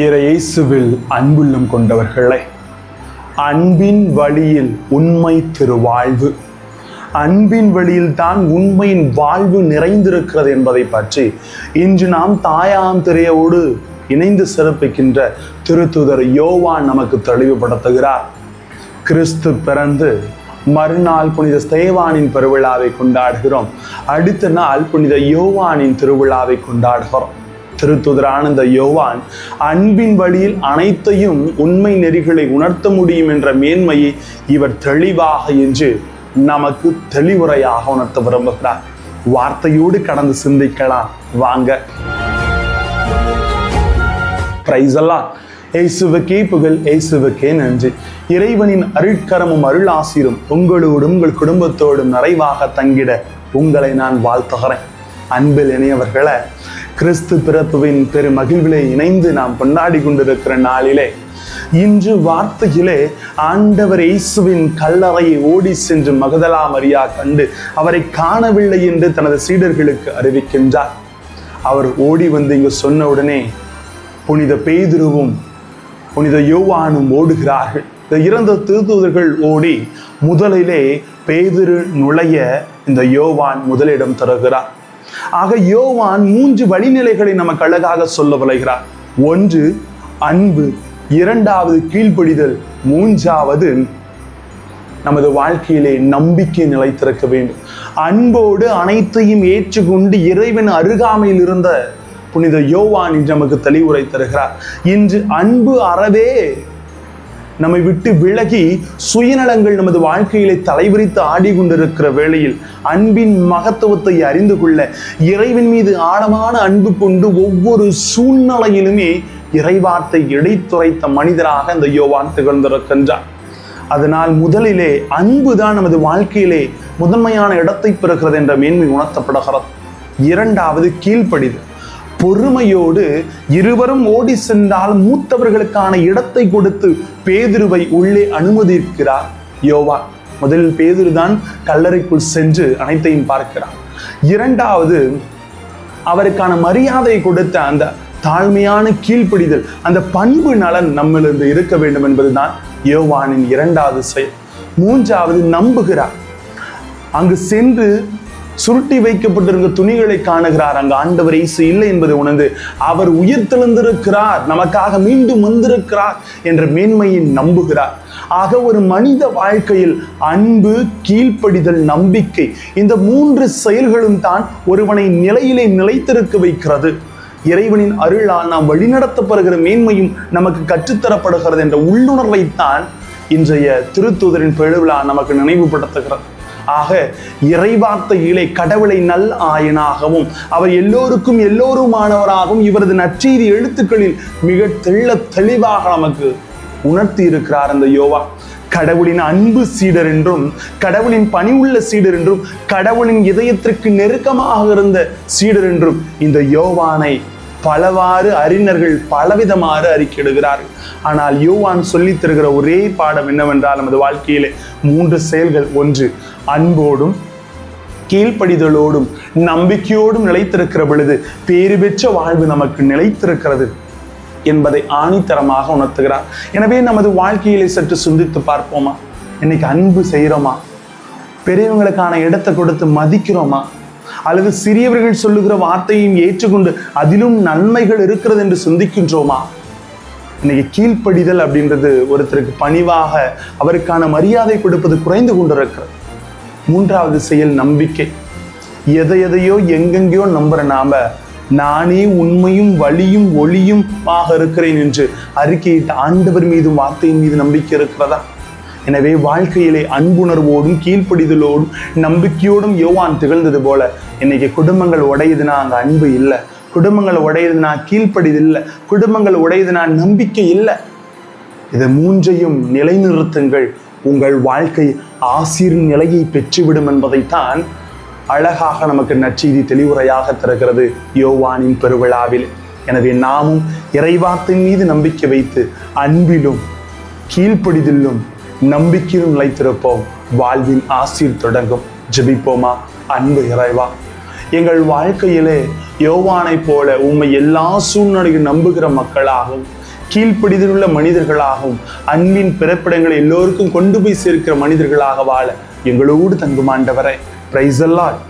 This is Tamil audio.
இயேசுவில் அன்புள்ளம் கொண்டவர்களே அன்பின் வழியில் உண்மை திருவாழ்வு அன்பின் வழியில் தான் உண்மையின் வாழ்வு நிறைந்திருக்கிறது என்பதை பற்றி இன்று நாம் தாயாம் திரையோடு இணைந்து சிறப்பிக்கின்ற திருத்துதர் யோவான் நமக்கு தெளிவுபடுத்துகிறார். கிறிஸ்து பிறந்து மறுநாள் புனித ஸ்தேவானின் பெருவிழாவை கொண்டாடுகிறோம். அடுத்த நாள் புனித யோவானின் திருவிழாவை கொண்டாடுகிறோம். திருத்துதரான இந்த யோவான் அன்பின் வழியில் அனைத்தையும் உண்மை நெறிகளை உணர்த்த முடியும் என்ற மேன்மையை இவர் தெளிவாக என்று நமக்கு தெளிவுரையாக உணர்த்த விரும்புகிறார். வார்த்தையோடு கடந்து சிந்திக்கலாம். வாங்க. பிரைஸ் எல்லாம் இயேசுவுக்கே புகழ் இயேசுவுக்கே நன்றி. இறைவனின் அருட்கரமும் அருளாசிரும் உங்களோடும் உங்கள் குடும்பத்தோடும் நிறைவாக தங்கிட உங்களை நான் வாழ்த்துகிறேன். அன்பில் இணையவர்களை கிறிஸ்து பிறப்புவின் பெரு மகிழ்விலே இணைந்து நாம் கொண்டாடி கொண்டிருக்கிற நாளிலே இன்று வார்த்தையிலே ஆண்டவர் இயேசுவின் கல்லறையை ஓடி சென்று மகதலா மரியா கண்டு அவரை காணவில்லை என்று தனது சீடர்களுக்கு அறிவிக்கின்றார். அவர் ஓடி வந்து இங்கு சொன்ன உடனே புனித பேதுருவும் புனித யோவானும் ஓடுகிறார்கள். இந்த இறந்த திருத்தூதர்கள் ஓடி முதலிலே பேதிரு நுழைய இந்த யோவான் முதலிடம் தருகிறார். ஆக யோவான் மூன்று வழிநிலைகளை நமக்கு அழகாக சொல்ல விளைகிறார். ஒன்று அன்பு. இரண்டாவது கீழ்ப்படிதல். மூன்றாவது நமது வாழ்க்கையிலே நம்பிக்கை நிலைத்திருக்க வேண்டும். அன்போடு அனைத்தையும் ஏற்றுக்கொண்டு இறைவன் அருகாமையில் இருந்த புனித யோவான் இன்று நமக்கு தெளிவுரை தருகிறார். இன்று அன்பு அறவே நம்மை விட்டு விலகி சுயநலங்கள் நமது வாழ்க்கையிலே தலைவிரித்து ஆடிக்கொண்டிருக்கிற வேளையில் அன்பின் மகத்துவத்தை அறிந்து கொள்ள இறைவன் மீது ஆழமான அன்பு கொண்டு ஒவ்வொரு சூழ்நிலையிலுமே இறைவார்த்தை இடைத்துரைத்த மனிதராக இந்த யோவான் திகழ்ந்திருக்கின்றார். அதனால் முதலிலே அன்பு தான் நமது வாழ்க்கையிலே முதன்மையான இடத்தை பெறுகிறது என்ற மேன்மை உணர்த்தப்படுகிறது. இரண்டாவது கீழ்ப்படிதல். பொறுமையோடு இருவரும் ஓடி சென்றால் மூத்தவர்களுக்கான இடத்தை கொடுத்து பேதுருவை உள்ளே அனுமதிக்கிறார் யோவா. முதலில் பேதுரு தான் கல்லறைக்குள் சென்று அனைத்தையும் பார்க்கிறார். இரண்டாவது அவருக்கான மரியாதை கொடுத்த அந்த தாழ்மையான கீழ்ப்பிடிதல் அந்த பண்பு நலன் நம்மளிருந்து இருக்க வேண்டும் என்பதுதான் யோவானின் இரண்டாவது செயல். மூன்றாவது நம்புகிறார். அங்கு சென்று சுருட்டி வைக்கப்பட்டிருந்த துணிகளை காணுகிறார். அங்கு ஆண்டவர் இயேசு இல்லை என்பதை உணர்ந்து அவர் உயிர் தெழுந்திருக்கிறார். நமக்காக மீண்டும் வந்திருக்கிறார் என்ற மேன்மையை நம்புகிறார். ஆக ஒரு மனித வாழ்க்கையில் அன்பு கீழ்ப்படிதல் நம்பிக்கை இந்த மூன்று செயல்களும் தான் ஒருவனை நிலையிலே நிலைத்திருக்க வைக்கிறது. இறைவனின் அருளால் நாம் வழிநடத்தப்படுகிற மேன்மையும் நமக்கு கற்றுத்தரப்படுகிறது என்ற உள்ளுணர்வைத்தான் இன்றைய திருத்தூதரின் பெழுவிழா நமக்கு நினைவுபடுத்துகிறது. ஆக இறைவார்த்தையிலே கடவுளை நல் ஆயனாகவும் அவர் எல்லோருக்கும் எல்லோருமானவராகவும் இவரது நற்செய்தி எழுத்துக்களில் மிக தெள்ள தெளிவாக நமக்கு உணர்த்தி இருக்கிறார் அந்த யோவா. கடவுளின் அன்பு சீடர் என்றும் கடவுளின் பணி உள்ள சீடர் என்றும் கடவுளின் இதயத்திற்கு நெருக்கமாக இருந்த சீடர் என்றும் இந்த யோவானை பலவாறு அறிஞர்கள் பலவிதமாறு அறிக்கையிடுகிறார்கள். ஆனால் யோவான் சொல்லித் தருகிற ஒரே பாடம் என்னவென்றால் நமது வாழ்க்கையிலே மூன்று செயல்கள். ஒன்று அன்போடும் கீழ்ப்படிதலோடும் நம்பிக்கையோடும் நிலைத்திருக்கிற பொழுது பேறு பெற்ற வாழ்வு நமக்கு நிலைத்திருக்கிறது என்பதை ஆணித்தரமாக உணர்த்துகிறார். எனவே நமது வாழ்க்கையிலே சற்று சிந்தித்து பார்ப்போமா? இன்னைக்கு அன்பு செய்கிறோமா? பெரியவங்களுக்கான இடத்தை கொடுத்து மதிக்கிறோமா? அல்லது சிறியவர்கள் சொல்லுகிற வார்த்தையும் ஏற்றுக்கொண்டு அதிலும் நன்மைகள் இருக்கிறது என்று சிந்திக்கின்றோமா? இன்னைக்கு கீழ்ப்படிதல் அப்படின்றது ஒருத்தருக்கு பணிவாக அவருக்கான மரியாதை கொடுப்பது குறைந்து கொண்டிருக்கிறது. மூன்றாவது செயல் நம்பிக்கை. எதை எதையோ எங்கெங்கேயோ நம்புற நாம நானே உண்மையும் வழியும் ஒளியும் ஆக இருக்கிறேன் என்று அறிக்கையிட்ட ஆண்டவர் மீதும் வார்த்தையின் மீது நம்பிக்கை இருக்கிறதா? எனவே வாழ்க்கையிலே அன்புணர்வோடும் கீழ்ப்படிதலோடும் நம்பிக்கையோடும் யோவான் திகழ்ந்தது போல இன்னைக்கு குடும்பங்கள் உடையுதுன்னா அங்கே அன்பு இல்லை. குடும்பங்கள் உடையுதுன்னா கீழ்ப்படிது இல்லை. குடும்பங்கள் உடையுதுன்னா நம்பிக்கை இல்லை. இதை மூன்றையும் நிலைநிறுத்துங்கள். உங்கள் வாழ்க்கை ஆசீர் நிலையை பெற்றுவிடும் என்பதைத்தான் அழகாக நமக்கு நற்செய்தி தெளிவுரையாக திறக்கிறது யோவானின் பெருவிழாவில். எனவே நாமும் இறைவாத்தின் மீது நம்பிக்கை வைத்து அன்பிலும் கீழ்ப்படிதிலும் நம்பிக்கையிலும் நிலைத்திருப்போம். வாழ்வின் ஆசீர் தொடங்கும். ஜெபிப்போமா? அன்பு இறைவா. எங்கள் வாழ்க்கையிலே யோவானைப் போல உண்மை எல்லா சூழ்நிலையும் நம்புகிற மக்களாகவும் கீழ்ப்படிதலுள்ள மனிதர்களாகவும் அன்பின் பிறப்பிடங்களை எல்லோருக்கும் கொண்டு போய் சேர்க்கிற மனிதர்களாக வாழ எங்களோடு தங்குமாண்டவரை. Price allot